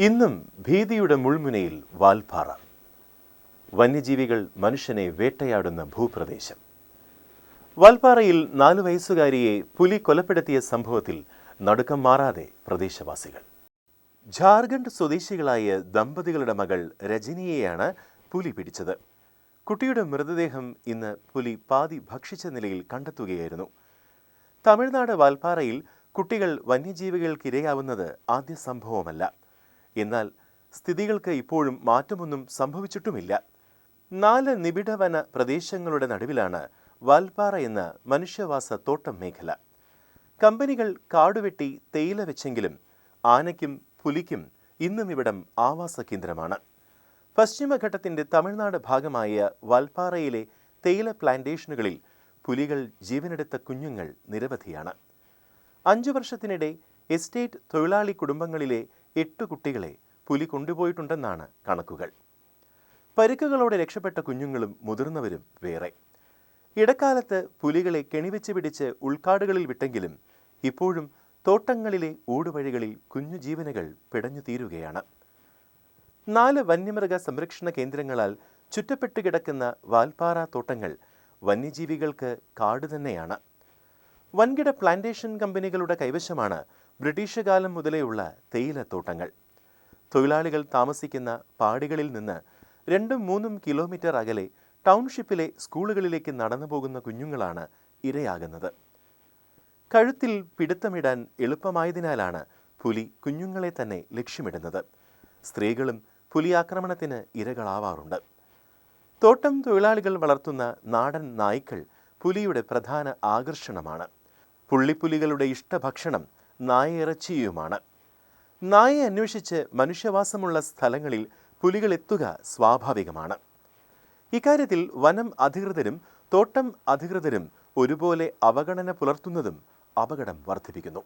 ഇന്നും ഭീതിയുടെ മുൾമുനയിൽ വാൽപ്പാറ വന്യജീവികൾ മനുഷ്യനെ വേട്ടയാടുന്ന ഭൂപ്രദേശം. വാൽപ്പാറയിൽ നാലു വയസ്സുകാരിയെ പുലി കൊലപ്പെടുത്തിയ സംഭവത്തിൽ നടുക്കം മാറാതെ പ്രദേശവാസികൾ. ജാർഖണ്ഡ് സ്വദേശികളായ ദമ്പതികളുടെ മകൾ രജനിയെയാണ് പുലി പിടിച്ചത്. കുട്ടിയുടെ മൃതദേഹം ഇന്ന് പുലി പാതി ഭക്ഷിച്ച നിലയിൽ കണ്ടെത്തുകയായിരുന്നു. തമിഴ്നാട് വാൽപ്പാറയിൽ കുട്ടികൾ വന്യജീവികൾക്കിരയാവുന്നത് ആദ്യ സംഭവമല്ല. എന്നാൽ സ്ഥിതികൾക്ക് ഇപ്പോഴും മാറ്റമൊന്നും സംഭവിച്ചിട്ടുമില്ല. നാല് നിബിഡവന പ്രദേശങ്ങളുടെ നടുവിലാണ് വാൽപ്പാറ എന്ന മനുഷ്യവാസ തോട്ടം മേഖല. കമ്പനികൾ കാടുവെട്ടി തേയില വെച്ചെങ്കിലും ആനയ്ക്കും പുലിക്കും ഇന്നും ഇവിടം ആവാസ കേന്ദ്രമാണ്. പശ്ചിമഘട്ടത്തിന്റെ തമിഴ്നാട് ഭാഗമായ വാൽപ്പാറയിലെ തേയില പ്ലാന്റേഷനുകളിൽ പുലികൾ ജീവനെടുത്ത കുഞ്ഞുങ്ങൾ നിരവധിയാണ്. അഞ്ചു വർഷത്തിനിടെ എസ്റ്റേറ്റ് തൊഴിലാളി കുടുംബങ്ങളിലെ എട്ട് കുട്ടികളെ പുലി കൊണ്ടുപോയിട്ടുണ്ടെന്നാണ് കണക്കുകൾ. പരിക്കുകളോടെ രക്ഷപ്പെട്ട കുഞ്ഞുങ്ങളും മുതിർന്നവരും വേറെ. ഇടക്കാലത്ത് പുലികളെ കെണിവെച്ച് പിടിച്ച് ഉൾക്കാടുകളിൽ വിട്ടെങ്കിലും ഇപ്പോഴും തോട്ടങ്ങളിലെ ഊടുവഴികളിൽ കുഞ്ഞു ജീവനുകൾ പിടഞ്ഞു തീരുകയാണ്. നാല് വന്യമൃഗ സംരക്ഷണ കേന്ദ്രങ്ങളാൽ ചുറ്റപ്പെട്ടു കിടക്കുന്ന വാൽപ്പാറ തോട്ടങ്ങൾ വന്യജീവികൾക്ക് കാട് തന്നെയാണ് വൻകിട പ്ലാന്റേഷൻ കമ്പനികളുടെ കൈവശമാണ് ബ്രിട്ടീഷ് കാലം മുതലേയുള്ള തേയിലത്തോട്ടങ്ങൾ. തൊഴിലാളികൾ താമസിക്കുന്ന പാടികളിൽ നിന്ന് രണ്ടും മൂന്നും കിലോമീറ്റർ അകലെ ടൗൺഷിപ്പിലെ സ്കൂളുകളിലേക്ക് നടന്നു പോകുന്ന കുഞ്ഞുങ്ങളാണ് ഇരയാകുന്നത്. കഴുത്തിൽ പിടുത്തമിടാൻ എളുപ്പമായതിനാലാണ് പുലി കുഞ്ഞുങ്ങളെ തന്നെ ലക്ഷ്യമിടുന്നത്. സ്ത്രീകളും പുലി ആക്രമണത്തിന് ഇരകളാവാറുണ്ട്. തോട്ടം തൊഴിലാളികൾ വളർത്തുന്ന നാടൻ നായ്ക്കൾ പുലിയുടെ പ്രധാന ആകർഷണമാണ്. പുള്ളിപ്പുലികളുടെ ഇഷ്ടഭക്ഷണം നായയിറച്ചിയുമാണ് നായയെ അന്വേഷിച്ച് മനുഷ്യവാസമുള്ള സ്ഥലങ്ങളിൽ പുലികളെത്തുക സ്വാഭാവികമാണ്. ഇക്കാര്യത്തിൽ വനം അധികൃതരും തോട്ടം അധികൃതരും ഒരുപോലെ അവഗണന പുലർത്തുന്നതും അപകടം വർദ്ധിപ്പിക്കുന്നു.